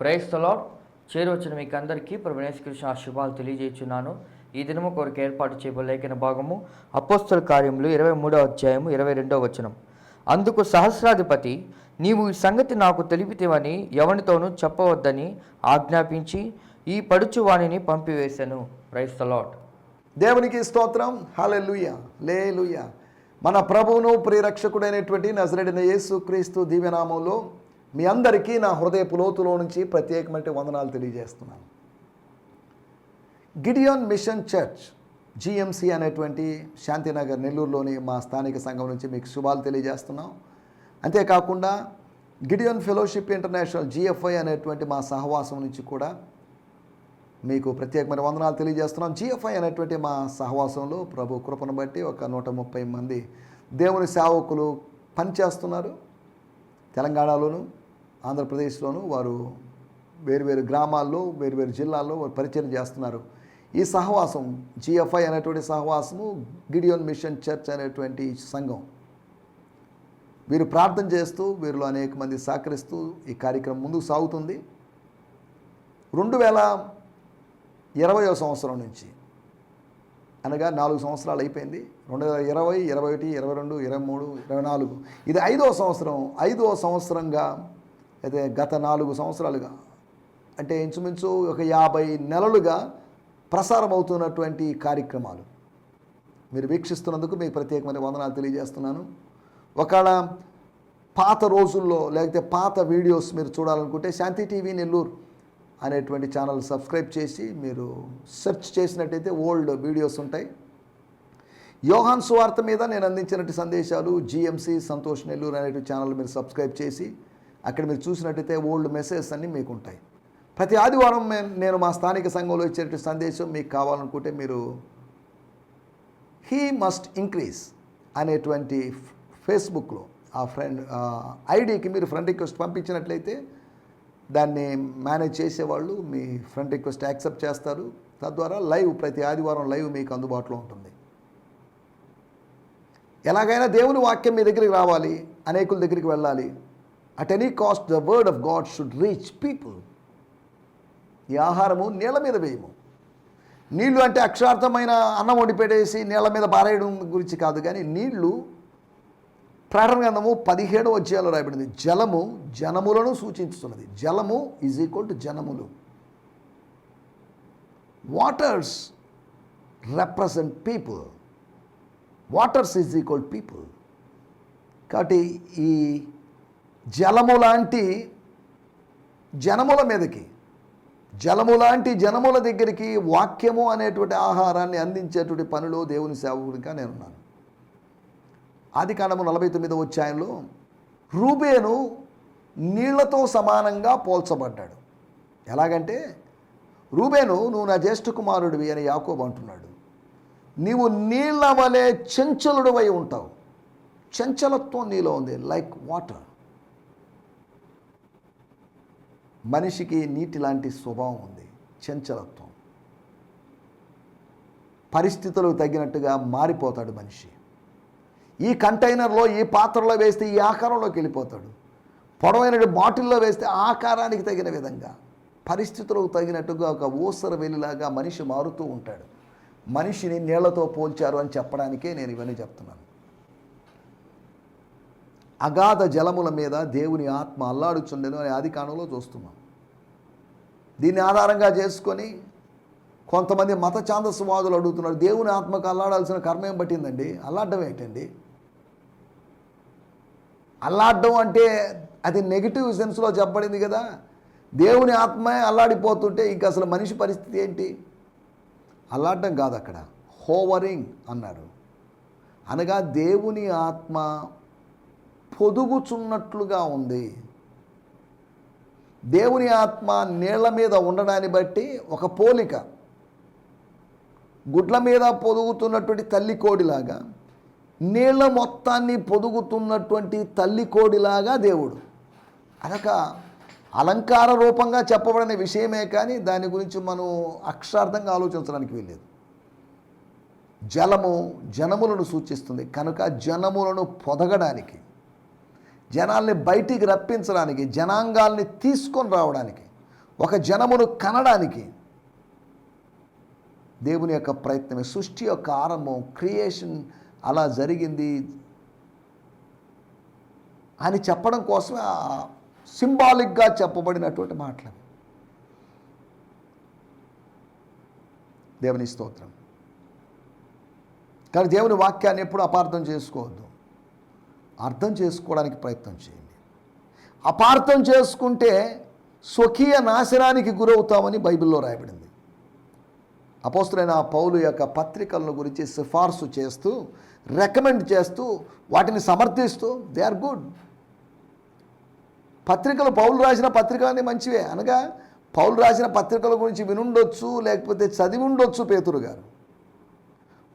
ప్రైస్తలో చేరవచ్చిన మీకు అందరికీ కృష్ణ శుభాలు తెలియజేస్తున్నాను ఈ దినము కొరకు ఏర్పాటు చేయబోయే లేఖన భాగము అపోస్తల కార్యములు ఇరవై మూడవ అధ్యాయము ఇరవై రెండవ వచనం. అందుకు సహస్రాధిపతి నీవు ఈ సంగతి నాకు తెలిపితేవని ఎవరితోనూ చెప్పవద్దని ఆజ్ఞాపించి ఈ పడుచు వాణిని పంపివేశాను. ప్రైస్తలాట్ దేవునికి స్తోత్రం. హలెలుయ లేలుయ. మన ప్రభువును ప్రియరక్షకుడైనటువంటి నజరడిన యేసు క్రీస్తు దివ్యనామంలో మీ అందరికీ నా హృదయపు లోతులో నుంచి ప్రత్యేకమైన వందనాలు తెలియజేస్తున్నాను. గిడియోన్ మిషన్ చర్చ్ జిఎంసి అనేటువంటి శాంతినగర్ నెల్లూరులోని మా స్థానిక సంఘం నుంచి మీకు శుభాలు తెలియజేస్తున్నాం. అంతేకాకుండా గిడియోన్ ఫెలోషిప్ ఇంటర్నేషనల్ జిఎఫ్ఐ అనేటువంటి మా సహవాసం నుంచి కూడా మీకు ప్రత్యేకమైన వందనాలు తెలియజేస్తున్నాం. జిఎఫ్ఐ అనేటువంటి మా సహవాసంలో ప్రభు కృపను బట్టి ఒక నూట ముప్పై మంది దేవుని సేవకులు పనిచేస్తున్నారు. తెలంగాణలోను ఆంధ్రప్రదేశ్లోను వారు వేరువేరు గ్రామాల్లో వేరువేరు జిల్లాల్లో వారు పరిచయం చేస్తున్నారు. ఈ సహవాసం జిఎఫ్ఐ అనేటువంటి సహవాసము గిడియోన్ మిషన్ చర్చ్ అనేటువంటి సంఘం. వీరు ప్రార్థన చేస్తూ వీరిలో అనేక మంది సహకరిస్తూ ఈ కార్యక్రమం ముందుకు సాగుతుంది. రెండు వేల ఇరవయో సంవత్సరం నుంచి అనగా నాలుగు సంవత్సరాలు అయిపోయింది. రెండు వేల ఇరవై ఇరవై ఒకటి ఇరవై రెండు ఇరవై మూడు ఇరవై నాలుగు. ఇది ఐదో సంవత్సరం. ఐదో సంవత్సరంగా అయితే గత నాలుగు సంవత్సరాలుగా అంటే ఇంచుమించు ఒక యాభై నెలలుగా ప్రసారం అవుతున్నటువంటి కార్యక్రమాలు. మీరు వీక్షిస్తున్నందుకు మీకు ప్రత్యేకమైన వందనాలు తెలియజేస్తున్నాను. ఒకవేళ పాత రోజుల్లో లేకపోతే పాత వీడియోస్ మీరు చూడాలనుకుంటే శాంతి టీవీ నెల్లూరు. అనేటువంటి ఛానల్ సబ్స్క్రైబ్ చేసి మీరు సెర్చ్ చేసినట్టయితే ఓల్డ్ వీడియోస్ ఉంటాయి. యోహాన్ సువార్త మీద నేను అందించినట్టు సందేశాలు జిఎంసి సంతోష్ నెల్లూరు అనేటువంటి ఛానల్ మీరు సబ్స్క్రైబ్ చేసి అక్కడ మీరు చూసినట్టయితే ఓల్డ్ మెసేజెస్ అన్నీ మీకు ఉంటాయి ప్రతి ఆదివారం నేను మా స్థానిక సంఘంలో ఇచ్చేటువంటి సందేశం మీకు కావాలనుకుంటే మీరు హీ మస్ట్ ఇంక్రీజ్ అనేటువంటి ఫేస్బుక్లో ఆ ఫ్రెండ్ ఐడికి మీరు ఫ్రెండ్ రిక్వెస్ట్ పంపించినట్లయితే దాన్ని మేనేజ్ చేసేవాళ్ళు మీ ఫ్రెండ్ రిక్వెస్ట్ యాక్సెప్ట్ చేస్తారు. తద్వారా లైవ్ ప్రతి ఆదివారం లైవ్ మీకు అందుబాటులో ఉంటుంది. ఎలాగైనా దేవుని వాక్యం మీ దగ్గరికి రావాలి అనేకుల దగ్గరికి వెళ్ళాలి. At any cost the word of God should reach people ఈ ఆహారము నీళ్ళ మీద వేయము. నీళ్ళు అంటే అక్షరార్థమైన అన్నం వండి పెట్టేసి నీళ్ళ మీద పారేయడం గురించి కాదు కానీ నీళ్ళు ప్రకటన గ్రంథము పదిహేడు అధ్యాయంలో రాయబడింది. జలము జనములను సూచించుతున్నది. జలము ఈజ్ ఈక్వల్ టు జనములు. Waters represent people waters is equal people కాబట్టి ఈ జలము లాంటి జనముల మీదకి జలము లాంటి జనముల దగ్గరికి వాక్యము అనేటువంటి ఆహారాన్ని అందించేటువంటి పనిలో దేవుని సేవకుడిగా నేనున్నాను. ఆది కాండము నలభై తొమ్మిదో అధ్యాయంలో రూబేను నీళ్ళతో సమానంగా పోల్చబడ్డాడు. ఎలాగంటే రూబేను నువ్వు నా జ్యేష్ఠ కుమారుడివి అని యాకోబు అంటున్నాడు. నీవు నీళ్ళ వలె చంచలుడివై ఉంటావు. చంచలత్వం నీలో ఉంది లైక్ వాటర్ మనిషికి నీటి లాంటి స్వభావం ఉంది చంచలత్వం. పరిస్థితులకు తగినట్టుగా మారిపోతాడు మనిషి. ఈ కంటైనర్లో ఈ పాత్రలో వేస్తే ఈ ఆకారంలోకి వెళ్ళిపోతాడు. పొడవైన బాటిల్లో వేస్తే ఆకారానికి తగిన విధంగా పరిస్థితులకు తగినట్టుగా ఒక ఊసర వెలిలాగా మనిషి మారుతూ ఉంటాడు. మనిషిని నీళ్ళతో పోల్చారు అని చెప్పడానికే నేను ఇవన్నీ చెప్తున్నాను. అగాధ జలముల మీద దేవుని ఆత్మ అల్లాడుచుండెను అనే ఆది కాలంలో చూస్తున్నాం. దీన్ని ఆధారంగా చేసుకొని కొంతమంది మత ఛాందస్వాదులు అడుగుతున్నారు దేవుని ఆత్మకు అల్లాడాల్సిన కర్మ ఏం పట్టిందండి? అల్లాడడం ఏంటండి? అల్లాడడం అంటే అది నెగిటివ్ సెన్స్లో చెప్పబడింది కదా. దేవుని ఆత్మే అల్లాడిపోతుంటే ఇంక అసలు మనిషి పరిస్థితి ఏంటి? అల్లాడడం కాదు అక్కడ. హోవరింగ్ అన్నారు అనగా దేవుని ఆత్మ పొదుగుచున్నట్లుగా ఉంది. దేవుని ఆత్మ నీళ్ళ మీద ఉండడాన్ని బట్టి ఒక పోలిక. గుడ్ల మీద పొదుగుతున్నటువంటి తల్లి కోడిలాగా నీళ్ళ మొత్తాన్ని పొదుగుతున్నటువంటి తల్లి కోడిలాగా దేవుడు. అదొక అలంకార రూపంగా చెప్పబడిన విషయమే కానీ దాని గురించి మనం అక్షరార్థంగా ఆలోచించడానికి వీల్లేదు. జలము జనములను సూచిస్తుంది. కనుక జనములను పొదగడానికి జనాల్ని బయటికి రప్పించడానికి జనాంగాల్ని తీసుకొని రావడానికి ఒక జనమును కనడానికి దేవుని యొక్క ప్రయత్నమే. సృష్టి యొక్క ఆరంభం క్రియేషన్ అలా జరిగింది అని చెప్పడం కోసమే సింబాలిక్గా చెప్పబడినటువంటి మాటలు దేవుని స్తోత్రం. కానీ దేవుని వాక్యాన్ని ఎప్పుడు అపార్థం చేసుకోవద్దు. అర్థం చేసుకోవడానికి ప్రయత్నం చేయండి. అపార్థం చేసుకుంటే స్వకీయ నాశనానికి గురవుతామని బైబిల్లో రాయబడింది. అపోస్తులైన పౌలు యొక్క పత్రికలను గురించి సిఫార్సు చేస్తూ రికమెండ్ చేస్తూ వాటిని సమర్థిస్తూ దే ఆర్ గుడ్ పత్రికలు పౌలు రాసిన పత్రికలన్నీ మంచివే. అనగా పౌలు రాసిన పత్రికల గురించి వినుండొచ్చు లేకపోతే చదివి ఉండొచ్చు పేతురు గారు.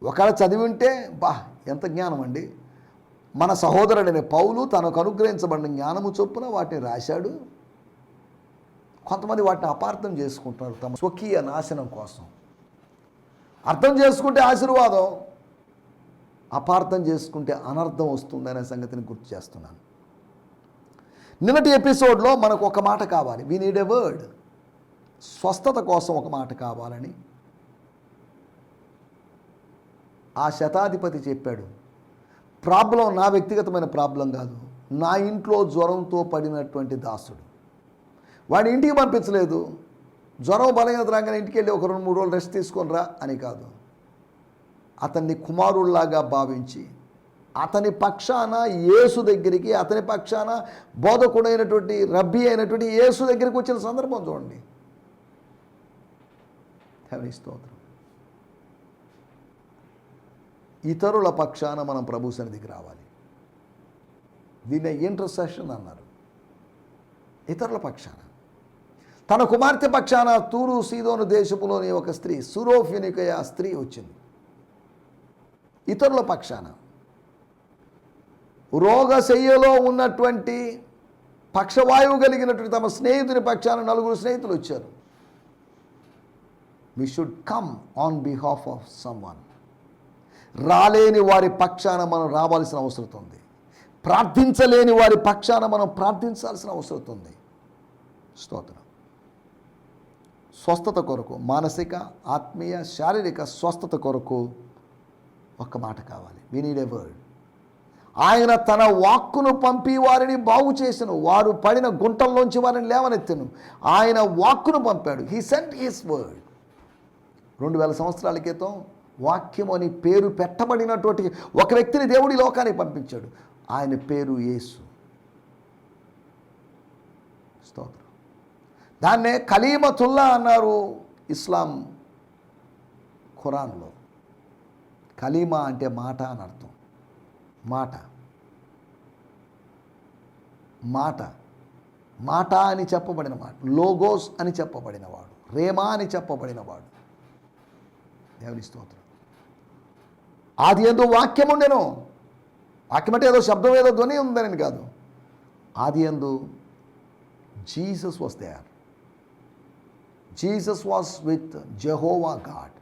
ఒకవేళ చదివి ఉంటే బా ఎంత జ్ఞానం అండి. మన సహోదరుడైన పౌలు తనకు అనుగ్రహించబడిన జ్ఞానము చొప్పున వాటిని రాశాడు. కొంతమంది వాటిని అపార్థం చేసుకుంటున్నారు తమ స్వకీయ నాశనం కోసం. అర్థం చేసుకుంటే ఆశీర్వాదం అపార్థం చేసుకుంటే అనర్థం వస్తుందనే సంగతిని గుర్తు చేస్తున్నాను. నిన్నటి ఎపిసోడ్లో మనకు ఒక మాట కావాలి. వీ నీడ్ ఎ వర్డ్ స్వస్థత కోసం ఒక మాట కావాలని ఆ శతాధిపతి చెప్పాడు. ప్రాబ్లం నా వ్యక్తిగతమైన ప్రాబ్లం కాదు. నా ఇంట్లో జ్వరంతో పడినటువంటి దాసుడు. వాడి ఇంటికి పంపించలేదు. జ్వరం బలంగా రాగానే ఇంటికి వెళ్ళి ఒక రెండు మూడు రోజులు రెస్ట్ తీసుకొని రా అని కాదు. అతన్ని కుమారుల్లాగా భావించి అతని పక్షాన యేసు దగ్గరికి అతని పక్షాన బోధకుడైనటువంటి రబ్బీ అయినటువంటి యేసు దగ్గరికి వచ్చిన సందర్భం చూడండి. స్తోత్రం. ఇతరుల పక్షాన మనం ప్రభు సన్నిధికి రావాలి. దీన్ని ఇంటర్సెషన్ అన్నారు. ఇతరుల పక్షాన. తన కుమార్తె పక్షాన తూరు సీదోను దేశపులోని ఒక స్త్రీ సురోఫినికయ స్త్రీ వచ్చింది. ఇతరుల పక్షాన. రోగశయ్యలో ఉన్నటువంటి పక్షవాయువు కలిగినటువంటి తమ స్నేహితుని పక్షాన నలుగురు స్నేహితులు వచ్చారు. We should come on behalf of someone రాలేని వారి పక్షాన మనం రావాల్సిన అవసరం ఉంది. ప్రార్థించలేని వారి పక్షాన మనం ప్రార్థించాల్సిన అవసరం ఉంది. స్తోత్రం. స్వస్థత కొరకు మానసిక ఆత్మీయ శారీరక స్వస్థత కొరకు ఒక్క మాట కావాలి. వి నీడ్ ఎ వర్డ్ ఆయన తన వాక్కును పంపి వారిని బాగు చేసను. వారు పడిన గుంటల్లోంచి వారిని లేవనెత్తను. ఆయన వాక్కును పంపాడు. హీ సెంట్ హిస్ వర్డ్ రెండు వేల సంవత్సరాల క్రితం వాక్యం అని పేరు పెట్టబడినటువంటి ఒక వ్యక్తిని దేవుడి లోకానికి పంపించాడు. ఆయన పేరు యేసు. స్తోత్రం. దాన్నే కలీమతుల్లా అన్నారు ఇస్లాం ఖురాన్లో. కలీమా అంటే మాట అని అర్థం. మాట. మాట. మాట అని చెప్పబడిన మాట. లోగోస్ అని చెప్పబడినవాడు రేమా అని చెప్పబడినవాడు దేవుని స్తోత్రం. ఆది ఎందు వాక్యం ఉండెను. వాక్యం అంటే ఏదో శబ్దం ఏదో ధ్వని ఉందని కాదు. ఆది ఎందు Jesus was Jesus was with Jehovah God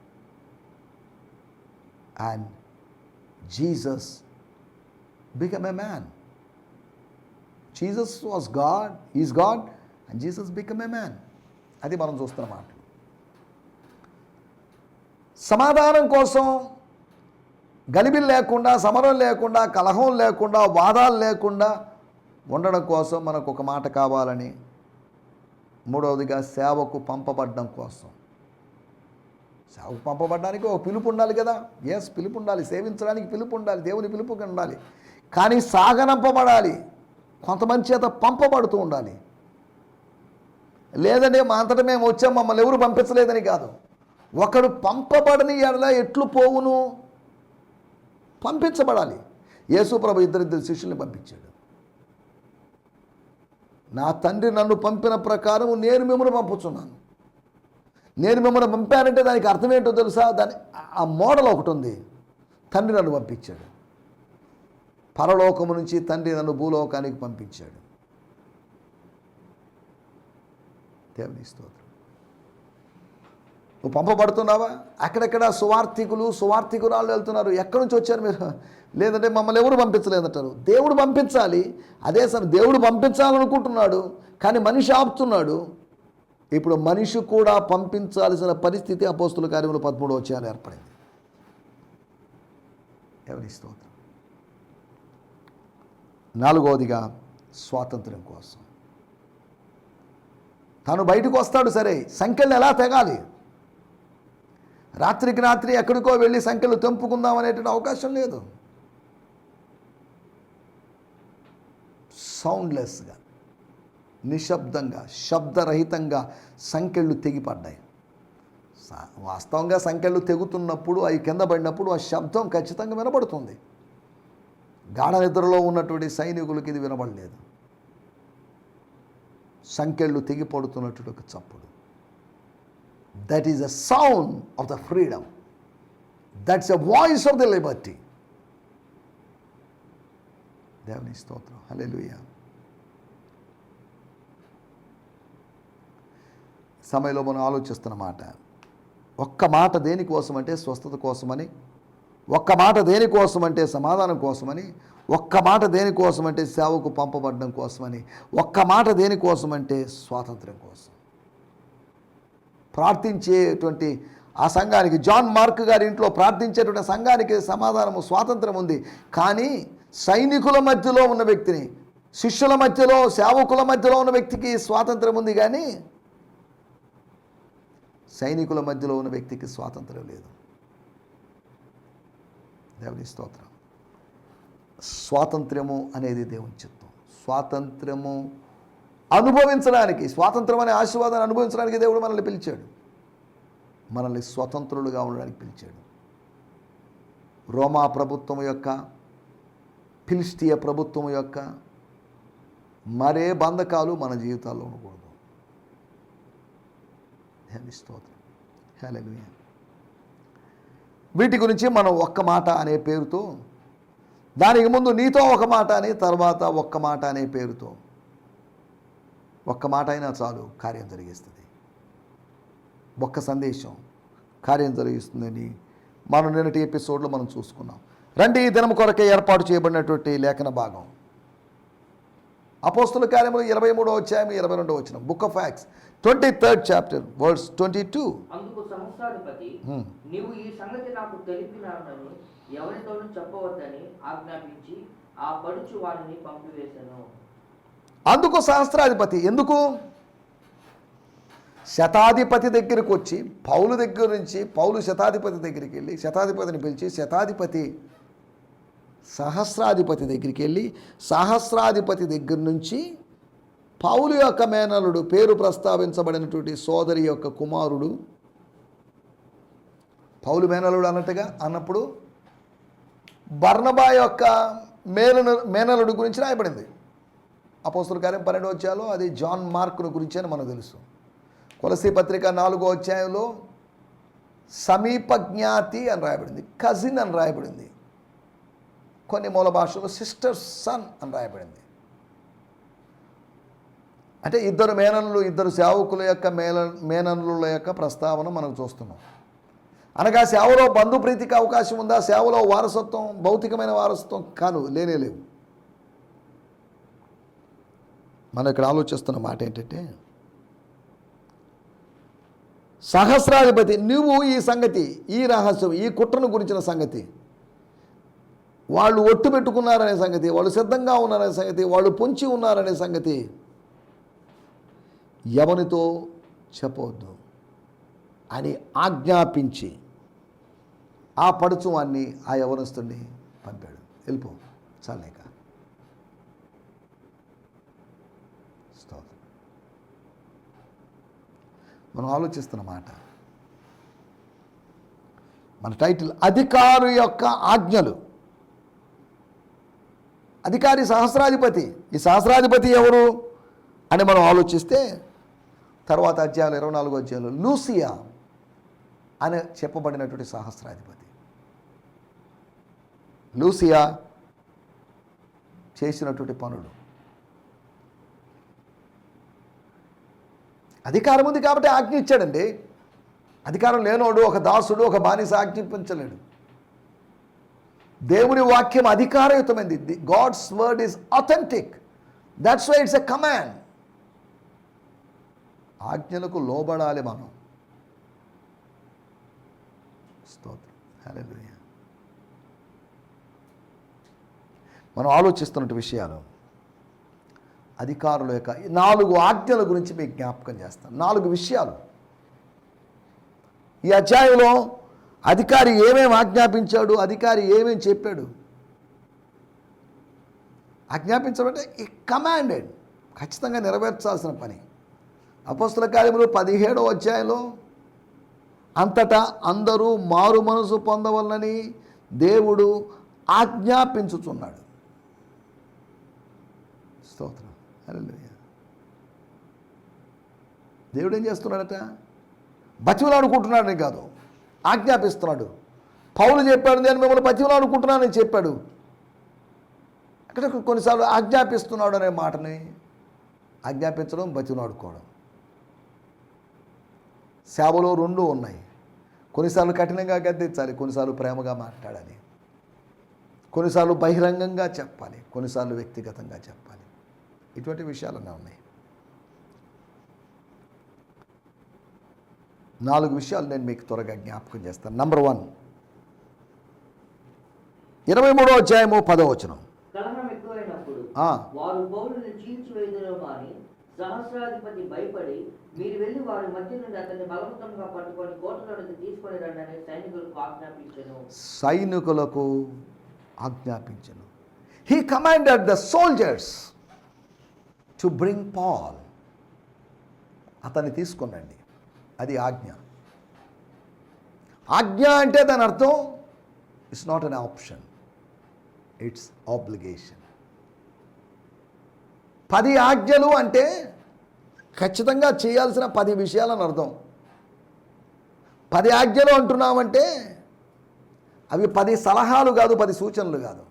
and Jesus become a man Jesus was God is God and Jesus become a man అది మనం చూస్తున్నమాట సమాధానం కోసం గలిబిలు లేకుండా సమరం లేకుండా కలహం లేకుండా వాదాలు లేకుండా ఉండడం కోసం మనకు ఒక మాట కావాలని మూడవదిగా సేవకు పంపబడ్డం కోసం. సేవకు పంపబడడానికి ఒక పిలుపు ఉండాలి కదా. ఎస్ పిలుపు ఉండాలి. సేవించడానికి పిలుపు ఉండాలి. దేవుని పిలుపు ఉండాలి. కానీ సాగనంపబడాలి. కొంతమంది చేత పంపబడుతూ ఉండాలి. లేదంటే మా అంతటా మేము వచ్చాం మమ్మల్ని ఎవరు పంపించలేదని కాదు. ఒకడు పంపబడని ఎడల ఎట్లు పోవును? పంపించబడాలి. యేసు ప్రభు ఇద్దరిద్దరు శిష్యుల్ని పంపించాడు. నా తండ్రి నన్ను పంపిన ప్రకారం నేను మిమ్మల్ని పంపుతున్నాను నేను మిమ్మల్ని పంపానంటే దానికి అర్థం ఏంటో తెలుసా? దాని ఆ మోడల్ ఒకటి ఉంది. తండ్రి నన్ను పంపించాడు. పరలోకము నుంచి తండ్రి నన్ను భూలోకానికి పంపించాడు. దేవుని స్తోత్రం. నువ్వు పంపబడుతున్నావా? అక్కడెక్కడ సువార్థికులు సువార్థికురాళ్ళు వెళ్తున్నారు. ఎక్కడి నుంచి వచ్చారు మీరు? లేదంటే మమ్మల్ని ఎవరు పంపించలేదంటారు? దేవుడు పంపించాలి. అదే సార్ దేవుడు పంపించాలనుకుంటున్నాడు కానీ మనిషి ఆపుతున్నాడు. ఇప్పుడు మనిషి కూడా పంపించాల్సిన పరిస్థితి అపోస్తుల కార్యములు పదమూడు వచ్చేయాలి ఏర్పడింది. ఎవరి స్తోత్రం? నాలుగవదిగా స్వాతంత్రం కోసం. తను బయటకు వస్తాడు సరే సంఖ్యలను ఎలా తెగాలి? రాత్రికి రాత్రి ఎక్కడికో వెళ్ళి సంఖ్యలు తెంపుకుందాం అనేటువంటి అవకాశం లేదు. సౌండ్లెస్గా నిశ్శబ్దంగా శబ్దరహితంగా సంఖ్యలు తెగిపడ్డాయి. సా- వాస్తవంగా సంఖ్యలు తెగుతున్నప్పుడు అవి కింద పడినప్పుడు ఆ శబ్దం ఖచ్చితంగా వినబడుతుంది. గాఢ నిద్రలో ఉన్నటువంటి సైనికులకి ఇది వినబడలేదు. సంఖ్యలు తెగిపడుతున్నటువంటి ఒక చప్పుడు. That is the sound of the freedom that's the voice of the liberty దేవుని స్తోత్రం. హల్లెలూయా సమయంలో మనం ఆలోచిస్తున్న మాట ఒక్క మాట దేనికోసం అంటే స్వస్థత కోసమని ఒక్క మాట దేనికోసం అంటే సమాధానం కోసమని ఒక్క మాట దేనికోసం అంటే సేవకు పంపబడడం కోసమని ఒక్క మాట దేనికోసం అంటే స్వాతంత్రం కోసం. ప్రార్థించేటువంటి ఆ సంఘానికి జాన్ మార్క్ గారి ఇంట్లో ప్రార్థించేటువంటి సంఘానికి సమాధానము స్వాతంత్రం ఉంది. కానీ సైనికుల మధ్యలో ఉన్న వ్యక్తిని శిష్యుల మధ్యలో సేవకుల మధ్యలో ఉన్న వ్యక్తికి స్వాతంత్రం ఉంది కానీ సైనికుల మధ్యలో ఉన్న వ్యక్తికి స్వాతంత్రం లేదు. దేవుని స్తోత్రం. స్వాతంత్ర్యము అనేది దేవుని చిత్తం. స్వాతంత్ర్యము అనుభవించడానికి స్వాతంత్రం అనే ఆశీర్వాదాన్ని అనుభవించడానికి దేవుడు మనల్ని పిలిచాడు. మనల్ని స్వతంత్రులుగా ఉండడానికి పిలిచాడు. రోమా ప్రభుత్వం యొక్క ఫిలిస్టియ ప్రభుత్వం యొక్క మరే బంధకాలు మన జీవితాల్లో ఉండకూడదు. స్తోత్రం. వీటి గురించి మనం ఒక్క మాట అనే పేరుతో దానికి ముందు నీతో ఒక మాట అని తర్వాత ఒక్క మాట అనే పేరుతో ఒక్క మాట అయినా చాలు కార్యం జరిగిస్తుంది. ఒక్క సందేశం కార్యం జరిగిస్తుందని మనం నిన్నటి ఎపిసోడ్లో మనం చూసుకున్నాం. రండి ఈ దినం కొరకే ఏర్పాటు చేయబడినటువంటి లేఖన భాగం. అపోస్తుల కార్యములు ఇరవై మూడో అధ్యాయం ఇరవై రెండో వచ్చిన book of Acts twenty third chapter words twenty two. నీవు ఈ సంగతి నాకు ఎవరితోనూ చెప్పవద్దని ఆజ్ఞాపించి ఆ పడుచు వారిని పంపివేశాను. అందుకు సహస్రాధిపతి ఎందుకు? శతాధిపతి దగ్గరికి వచ్చి పౌలు దగ్గర నుంచి పౌలు శతాధిపతి దగ్గరికి వెళ్ళి శతాధిపతిని పిలిచి శతాధిపతి సహస్రాధిపతి దగ్గరికి వెళ్ళి సహస్రాధిపతి దగ్గర నుంచి పౌలు యొక్క మేనలుడు పేరు ప్రస్తావించబడినటువంటి సోదరి యొక్క కుమారుడు పౌలు మేనలుడు అన్నట్టుగా అన్నప్పుడు బర్ణబా యొక్క మేనలు మేనలుడు గురించి రాయబడింది. అపోస్తుల కార్యం పన్నెండు అధ్యాయంలో అది జాన్ మార్కును గురించి అని మనకు తెలుసు. కొలసి పత్రిక నాలుగో అధ్యాయంలో సమీప జ్ఞాతి అని రాయబడింది కజిన్ అని రాయబడింది కొన్ని మూల భాషలో సిస్టర్ సన్ అని రాయబడింది. అంటే ఇద్దరు మేనన్లు ఇద్దరు సేవకుల యొక్క మేన మేనన్లుల యొక్క ప్రస్తావన మనం చూస్తున్నాం. అనగా సేవలో బంధుప్రీతికి అవకాశం ఉందా? సేవలో వారసత్వం భౌతికమైన వారసత్వం కాను లేనే లేవు. మనం ఇక్కడ ఆలోచిస్తున్న మాట ఏంటంటే సహస్రాధిపతి నువ్వు ఈ సంగతి ఈ రహస్యం ఈ కుట్రను గురించిన సంగతి వాళ్ళు ఒట్టు పెట్టుకున్నారనే సంగతి వాళ్ళు సిద్ధంగా ఉన్నారనే సంగతి వాళ్ళు పొంచి ఉన్నారనే సంగతి ఎవనితో చెప్పవద్దు. అని ఆజ్ఞాపించి ఆ పడుచువాన్ని ఆ యవనస్తుడిని పంపాడు. వెళ్ళిపో. చాలేక స్తోత్రం మనం ఆలోచిస్తున్న మాట. మన టైటిల్ అధికారు యొక్క ఆజ్ఞలు. అధికారి సహస్రాధిపతి. ఈ సహస్రాధిపతి ఎవరు? అని మనం ఆలోచిస్తే తర్వాత అధ్యాయులు ఇరవై నాలుగో అధ్యాయులు లూసియా అని చెప్పబడినటువంటి సహస్రాధిపతి. లూసియా చేసినటువంటి పనులు. అధికారం ఉంది కాబట్టి ఆజ్ఞ ఇచ్చాడండి. అధికారం లేనోడు ఒక దాసుడు ఒక బానిస ఆజ్ఞాపించలేడు. దేవుని వాక్యం అధికారయుతమైంది. God's word is authentic that's why it's a command ఆజ్ఞలకు లోబడాలి మనం. స్తోత్రం. మనం ఆలోచిస్తున్నట్టు విషయాలు అధికారుల యొక్క నాలుగు ఆజ్ఞల గురించి మీకు జ్ఞాపకం చేస్తాను. నాలుగు విషయాలు. ఈ అధ్యాయంలో అధికారి ఏమేమి ఆజ్ఞాపించాడు అధికారి ఏమేమి చెప్పాడు? ఆజ్ఞాపించడం అంటే ఈ కమాండెడ్ ఖచ్చితంగా నెరవేర్చాల్సిన పని. అపస్తుల కార్యములు పదిహేడవ అధ్యాయంలో అంతటా అందరూ మారు మనసు పొందవలని దేవుడు ఆజ్ఞాపించుచున్నాడు. స్తోత్రం. దేవుడు ఏం చేస్తున్నాడట? బతిమలాడుకుంటున్నాడని కాదు ఆజ్ఞాపిస్తున్నాడు. పౌలు చెప్పాడు నేను మిమ్మల్ని బతిమలాడుకుంటున్నానని చెప్పాడు. అక్కడ కొన్నిసార్లు ఆజ్ఞాపిస్తున్నాడు అనే మాటని ఆజ్ఞాపించడం బతిమలాడుకోవడం. సేవలో రెండు ఉన్నాయి. కొన్నిసార్లు కఠినంగా గద్దించాలి కొన్నిసార్లు ప్రేమగా మాట్లాడాలి. కొన్నిసార్లు బహిరంగంగా చెప్పాలి కొన్నిసార్లు వ్యక్తిగతంగా చెప్పాలి. ఇటువంటి విషయాలన్నీ ఉన్నాయి. నాలుగు విషయాలు నేను మీకు త్వరగా జ్ఞాపకం చేస్తాను. నంబర్ వన్ ఇరవై మూడో అధ్యాయము పదో వచనం. కలహం ఎక్కువైనప్పుడు ఆ. వారు పౌరుని చీల్చివేయుదురో అని సహస్రాధిపతి భయపడి మీరు వెళ్ళి వారి మధ్య నుండి అతన్ని బలవంతంగా పట్టుకొని కోటలోనికి తీసుకొని రండి అని సైనికులకు ఆజ్ఞాపించను. సైనికులకు ఆజ్ఞాపించను. He commanded the soldiers to bring Paul అతన్ని తీసుకునండి. అది ఆజ్ఞ. ఆజ్ఞ అంటే దాని అర్థం it's not an option it's obligation పది ఆజ్ఞలు అంటే ఖచ్చితంగా చేయాల్సిన పది విషయాలని అర్థం. పది ఆజ్ఞలు అంటున్నామంటే అవి పది సలహాలు కాదు పది సూచనలు కాదు.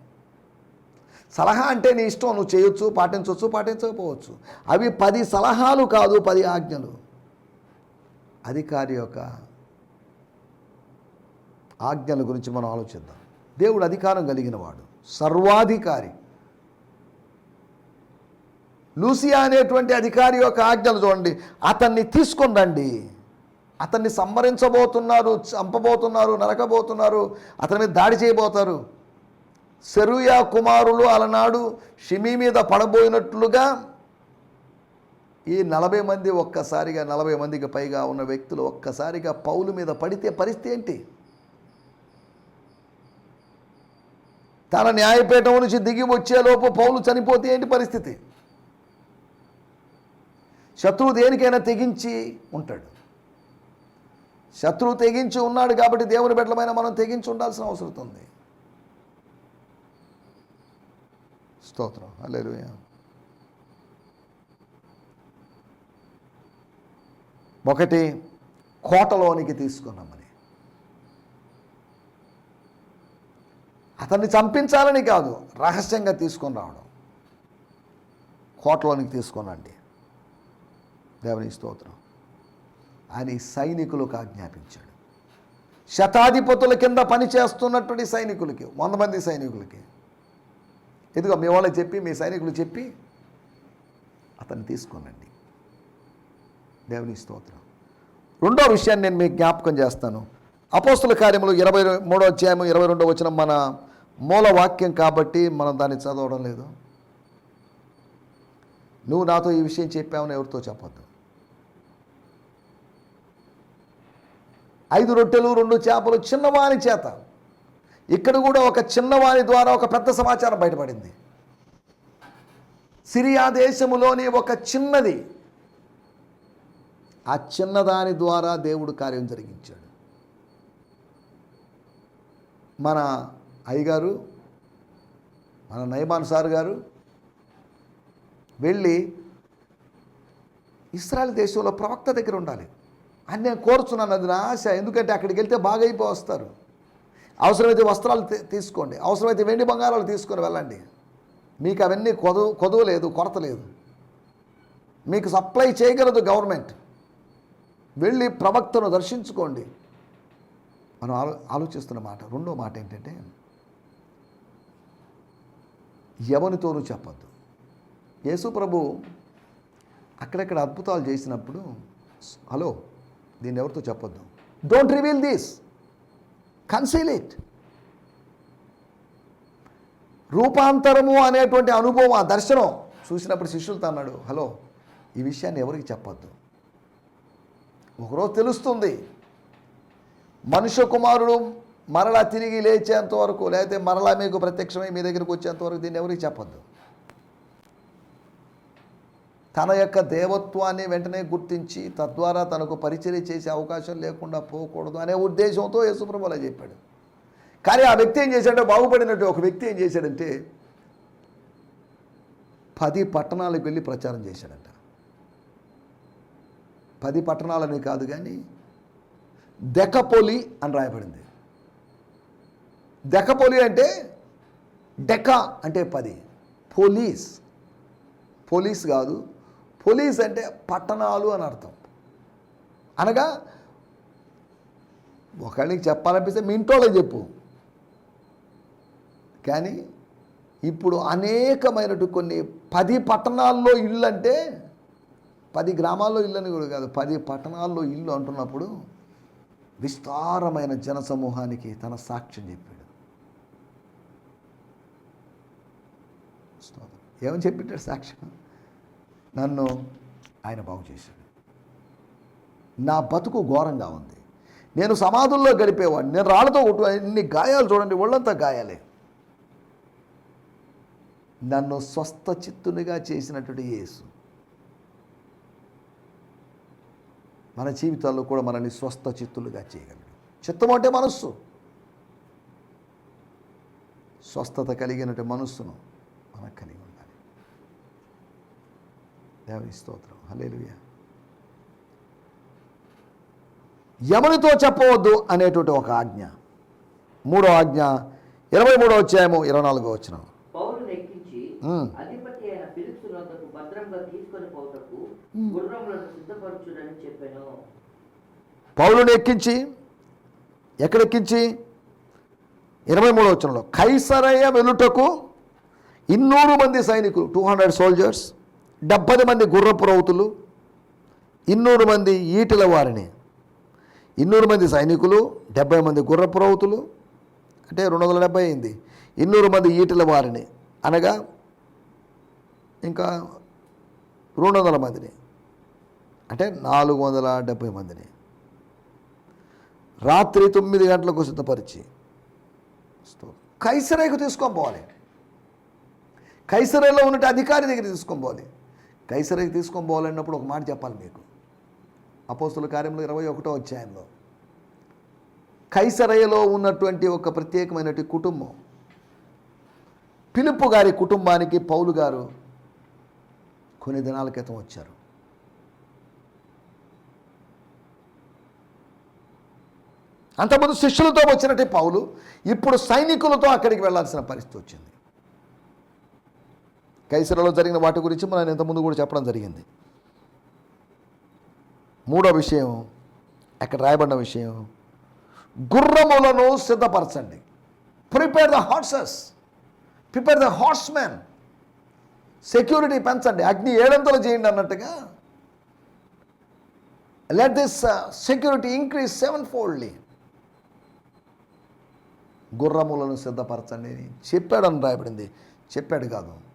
సలహా అంటే నీ ఇష్టం నువ్వు చేయొచ్చు పాటించవచ్చు పాటించకపోవచ్చు. అవి పది సలహాలు కాదు పది ఆజ్ఞలు. అధికారి యొక్క ఆజ్ఞల గురించి మనం ఆలోచిద్దాం. దేవుడు అధికారం కలిగిన వాడు. సర్వాధికారి. లూసియా అనేటువంటి అధికారి యొక్క ఆజ్ఞలు చూడండి. అతన్ని తీసుకుండండి రండి. అతన్ని సంహరించబోతున్నారు చంపబోతున్నారు నరకబోతున్నారు. అతని మీద దాడి చేయబోతారు. సెరుయా కుమారులు అలనాడు షిమి మీద పడబోయినట్లుగా ఈ నలభై మంది ఒక్కసారిగా నలభై మందికి పైగా ఉన్న వ్యక్తులు ఒక్కసారిగా పౌలు మీద పడితే పరిస్థితి ఏంటి? తన న్యాయపీఠం నుంచి దిగి వచ్చేలోపు పౌలు చనిపోతే ఏంటి పరిస్థితి? శత్రువు దేనికైనా తెగించి ఉంటాడు. శత్రువు తెగించి ఉన్నాడు కాబట్టి దేవుని బిడ్డలమైన మనం తెగించి ఉండాల్సిన అవసరం ఉంది. స్తోత్రం అల్లెలుయ ఒకటి కోటలోనికి తీసుకున్నామని. అతన్ని చంపించాలని కాదు రహస్యంగా తీసుకొని రావడం. కోటలోనికి తీసుకొనండి. దేవుని స్తోత్రం. అని సైనికులకు ఆజ్ఞాపించాడు. శతాధిపతుల కింద పనిచేస్తున్నటువంటి సైనికులకి వంద మంది సైనికులకి. ఇదిగో మీ వాళ్ళకి చెప్పి మీ సైనికులు చెప్పి అతన్ని తీసుకోనండి. దేవుని స్తోత్రం. రెండో విషయాన్ని నేను మీకు జ్ఞాపకం చేస్తాను. అపోస్తుల కార్యములు ఇరవై మూడో అధ్యాయము ఇరవై రెండో వచ్చిన మన మూల వాక్యం కాబట్టి మనం దాన్ని చదవడం లేదు. నువ్వు నాతో ఈ విషయం చెప్పావని ఎవరితో చెప్పొద్దు. ఐదు రొట్టెలు రెండు చేపలు చిన్నవాని చేత. ఇక్కడ కూడా ఒక చిన్నవారి ద్వారా ఒక పెద్ద సమాచారం బయటపడింది. సిరియా దేశములోని ఒక చిన్నది ఆ చిన్నదాని ద్వారా దేవుడు కార్యం జరిగించాడు. మన అయ్యగారు మన నయమాన్ సార్ గారు వెళ్ళి ఇస్రాయల్ దేశంలో ప్రవక్త దగ్గర ఉండాలి. అని నేను కోరుచున్నాను అది నా ఆశ. ఎందుకంటే అక్కడికి వెళ్తే బాగా అయిపోస్తారు అవసరమైతే వస్త్రాలు తీసుకోండి. అవసరమైతే వెండి బంగారాలు తీసుకొని వెళ్ళండి. మీకు అవన్నీ కొదవు కొదువు లేదు కొరత లేదు. మీకు సప్లై చేయగలదు గవర్నమెంట్. వెళ్ళి ప్రవక్తను దర్శించుకోండి. మనం ఆలో ఆలోచిస్తున్న మాట రెండో మాట ఏంటంటే ఎవరితోనూ చెప్పద్దు. యేసు ప్రభు అక్కడక్కడ అద్భుతాలు చేసినప్పుడు హలో దీన్ని ఎవరితో చెప్పొద్దు? Don't reveal this conceal it రూపాంతరము అనేటువంటి అనుభవం ఆ దర్శనం చూసినప్పుడు శిష్యులతో అన్నాడు హలో ఈ విషయాన్ని ఎవరికి చెప్పొద్దు? ఒకరోజు తెలుస్తుంది. మనుష్య కుమారుడు మరలా తిరిగి లేచేంత వరకు లేకపోతే మరలా మీకు ప్రత్యక్షమై మీ దగ్గరికి వచ్చేంత వరకు దీన్ని ఎవరికి చెప్పొద్దు? తన యొక్క దేవత్వాన్ని వెంటనే గుర్తించి తద్వారా తనకు పరిచయం చేసే అవకాశం లేకుండా పోకూడదు అనే ఉద్దేశంతో యేసుప్రభు అలా చెప్పాడు. కానీ ఆ వ్యక్తి ఏం చేశాడంటే బాగుపడినట్టు ఒక వ్యక్తి ఏం చేశాడంటే పది పట్టణాలకు వెళ్ళి ప్రచారం చేశాడంట. పది పట్టణాలని కాదు కానీ దెకపోలి అని రాయబడింది. దెకపోలి అంటే డెకా అంటే పది. పోలీస్. పోలీస్ కాదు పోలీస్ అంటే పట్టణాలు అని అర్థం. అనగా ఒకళ్ళకి చెప్పాలనిపిస్తే మీ ఇంటోళ్ళకి చెప్పు. కానీ ఇప్పుడు అనేకమైనటు కొన్ని పది పట్టణాల్లో ఇల్లు అంటే పది గ్రామాల్లో ఇల్లు అని కూడా కాదు పది పట్టణాల్లో ఇల్లు అంటున్నప్పుడు విస్తారమైన జనసమూహానికి తన సాక్ష్యం చెప్పాడు. ఏమని చెప్పిట్టాడు సాక్ష్యం? నన్ను ఆయన బాగు చేశాడు. నా బతుకు ఘోరంగా ఉంది. నేను సమాధుల్లో గడిపేవాడిని. నేను రాళ్ళతో కొట్టు ఇన్ని గాయాలు చూడండి ఒళ్ళంతా గాయాలే. నన్ను స్వస్థ చిత్తునిగా చేసినటువంటి యేసు. మన జీవితాల్లో కూడా మనల్ని స్వస్థ చిత్తులుగా చేయగలడు. చిత్తం అంటే మనస్సు. స్వస్థత కలిగినటువంటి మనస్సును మనకు కలిగి దేవుని స్తోత్రం. హల్లెలూయా. యమునితో చెప్పవద్దు అనేటువంటి ఒక ఆజ్ఞ. మూడో ఆజ్ఞ ఇరవై మూడో అధ్యాయము ఇరవై నాలుగో వచ్చిన పౌరుని ఎక్కించి ఎక్కడెక్కించి? ఇరవై మూడో వచనంలో కైసరయ్య వెలుటకు ఇన్నూరు మంది సైనికులు టూ హండ్రెడ్ సోల్జర్స్ డెబ్బై మంది గుర్రపు రౌతులు ఇన్నూరు మంది ఈటల వారిని ఇన్నూరు మంది సైనికులు డెబ్బై మంది గుర్రపు రౌతులు అంటే రెండు వందల డెబ్బై అయింది. ఇన్నూరు మంది ఈటల వారిని అనగా ఇంకా రెండు వందల మందిని అంటే నాలుగు వందల డెబ్బై మందిని. రాత్రి తొమ్మిది గంటలకు సిద్ధపరిచి కైసరేకు తీసుకొని పోవాలి. కైసరేలో ఉన్నట్టు అధికారి దగ్గర తీసుకొని పోవాలి. కైసరికి తీసుకొని పోవాలన్నప్పుడు ఒక మాట చెప్పాలి మీకు. అపోస్తుల కార్యంలో ఇరవై ఒకటో అధ్యాయంలో. కైసరయ్యలో ఉన్నటువంటి ఒక ప్రత్యేకమైనటువంటి కుటుంబం. పిలుపు గారి కుటుంబానికి పౌలు గారు కొన్ని దినాల క్రితం వచ్చారు. అంతకుముందు శిష్యులతో వచ్చినట్టే పౌలు ఇప్పుడు సైనికులతో అక్కడికి వెళ్ళాల్సిన పరిస్థితి వచ్చింది. కైసరలో జరిగిన వాటి గురించి మనం ఇంతకుముందు కూడా చెప్పడం జరిగింది. మూడో విషయం అక్కడ రాయబడిన విషయం గుర్రములను సిద్ధపరచండి. Prepare the horses prepare the horse man security పెంచండి. అగ్ని ఏడంతలు చేయండి అన్నట్టుగా. Let this security increase seven foldly గుర్రములను సిద్ధపరచండి చెప్పాడని రాయబడింది. చెప్పాడు కాదు.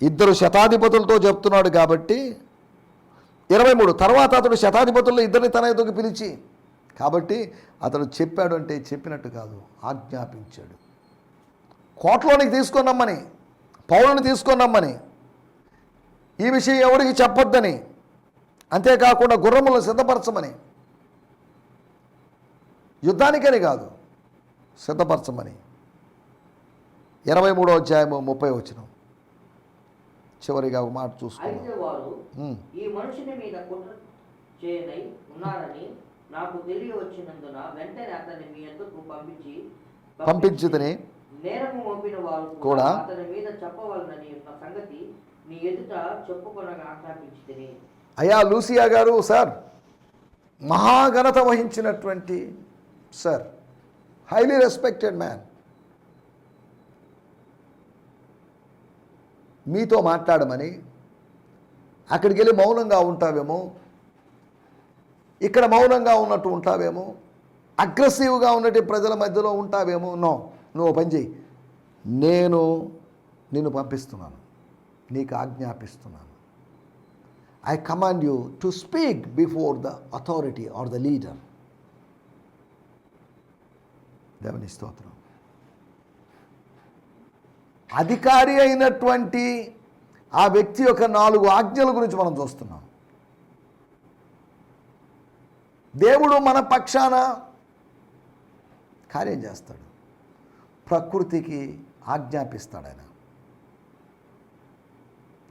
ఇద్దరు శతాధిపతులతో చెప్తున్నాడు కాబట్టి ఇరవై మూడు తర్వాత అతడు శతాధిపతుల్లో ఇద్దరిని తన ఎదుగు పిలిచి కాబట్టి అతడు చెప్పాడు అంటే చెప్పినట్టు కాదు ఆజ్ఞాపించాడు. కోట్లోనికి తీసుకున్నామని పౌరుని తీసుకున్నామని ఈ విషయం ఎవరికి చెప్పొద్దని అంతేకాకుండా గుర్రములను సిద్ధపరచమని యుద్ధానికని కాదు సిద్ధపరచమని. ఇరవై మూడో అధ్యాయము ముప్పై వచ్చినాం చివరిగా ఒక మాట చూసుకున్నాం. ఈ మనుషుని మీద కుట్ర చేయనై ఉన్నారని నాకు తెలియవచ్చినందున వెంటనే అతన్ని మీ ఎందుకు పంపించి పంపించుతని నేరము మోపిన వారు కూడా అతని మీద చెప్పవాలనని ఉన్న సంగతి నీ ఎదుట చెప్పుకొనగా ఆజ్ఞాపించి అయ్యా లూసియా గారు సార్ మహాఘనత వహించినటువంటి సార్ హైలీ రెస్పెక్టెడ్ మ్యాన్. మీతో మాట్లాడమని అక్కడికి వెళ్ళి మౌనంగా ఉంటావేమో ఇక్కడ మౌనంగా ఉన్నట్టు ఉంటావేమో అగ్రెసివ్గా ఉన్నట్టు ప్రజల మధ్యలో ఉంటావేమో నో నువ్వు పని చెయ్యి. నేను నిన్ను పంపిస్తున్నాను. నీకు ఆజ్ఞాపిస్తున్నాను. I command you to speak before the authority or the leader దేవుని స్తోత్రం. అధికారి అయినటువంటి ఆ వ్యక్తి యొక్క నాలుగు ఆజ్ఞల గురించి మనం చూస్తున్నాం. దేవుడు మన పక్షాన కార్యం చేస్తాడు. ప్రకృతికి ఆజ్ఞాపిస్తాడు ఆయన.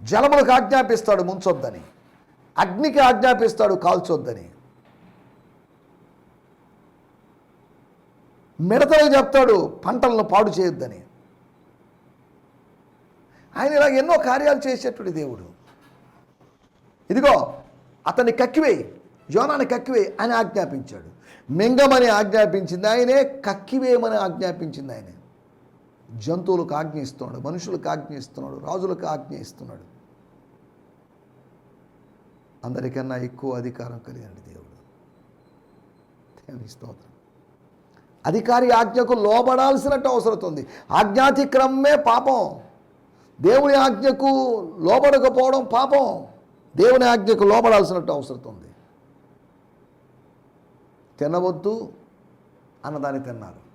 జలములకు ఆజ్ఞాపిస్తాడు ముంచొద్దని. అగ్నికి ఆజ్ఞాపిస్తాడు కాల్చొద్దని. మిడతలు చెప్తాడు పంటలను పాడు చేయొద్దని. ఆయన ఇలా ఎన్నో కార్యాలు చేసేటువంటి దేవుడు. ఇదిగో అతన్ని కక్కివేయి యోనాన్ని కక్కివేయి అని ఆజ్ఞాపించాడు. మింగమని ఆజ్ఞాపించింది ఆయనే కక్కివేయమని ఆజ్ఞాపించింది ఆయనే. జంతువులకు ఆజ్ఞ ఇస్తున్నాడు మనుషులకు ఆజ్ఞ ఇస్తున్నాడు రాజులకు ఆజ్ఞ ఇస్తున్నాడు. అందరికన్నా ఎక్కువ అధికారం కలిగిన దేవుడు. దేవుని స్తోత్రం. అధికారి ఆజ్ఞకు లోబడాల్సినట్టు అవసరం ఉంది ఆజ్ఞాతిక్రమమే పాపం. దేవుని ఆజ్ఞకు లోబడకపోవడం పాపం. దేవుని ఆజ్ఞకు లోబడాల్సినట్టు అవసరం ఉంది తినవద్దు అన్నదాన్ని తిన్నారు.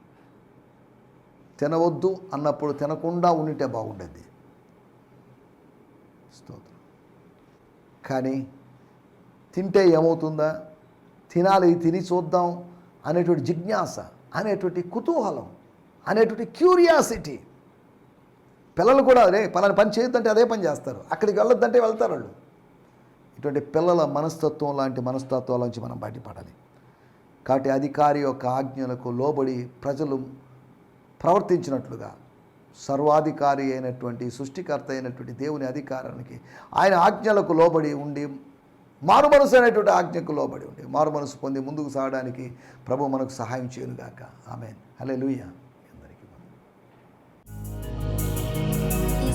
తినవద్దు అన్నప్పుడు తినకుండా ఉండితే బాగుండేది. స్తోత్రం. కానీ తింటే ఏమవుతుందా? తినాలి తిని చూద్దాం అనేటువంటి జిజ్ఞాస అనేటువంటి కుతూహలం అనేటువంటి క్యూరియాసిటీ పిల్లలు కూడా అదే పలాని పని చేయొద్దంటే అదే పని చేస్తారు. అక్కడికి వెళ్ళొద్దంటే వెళ్తారు వాళ్ళు. ఇటువంటి పిల్లల మనస్తత్వం లాంటి మనస్తత్వాల నుంచి మనం బయటపడాలి. కాబట్టి అధికారి యొక్క ఆజ్ఞలకు లోబడి ప్రజలు ప్రవర్తించినట్లుగా సర్వాధికారి అయినటువంటి సృష్టికర్త అయినటువంటి దేవుని అధికారానికి ఆయన ఆజ్ఞలకు లోబడి ఉండి మారు మనసు అనేటువంటి ఆజ్ఞకు లోబడి ఉండి మారు మనసు పొంది ముందుకు సాగడానికి ప్రభు మనకు సహాయం చేయనుగాక. ఆమె హలే లూయ అందరికీ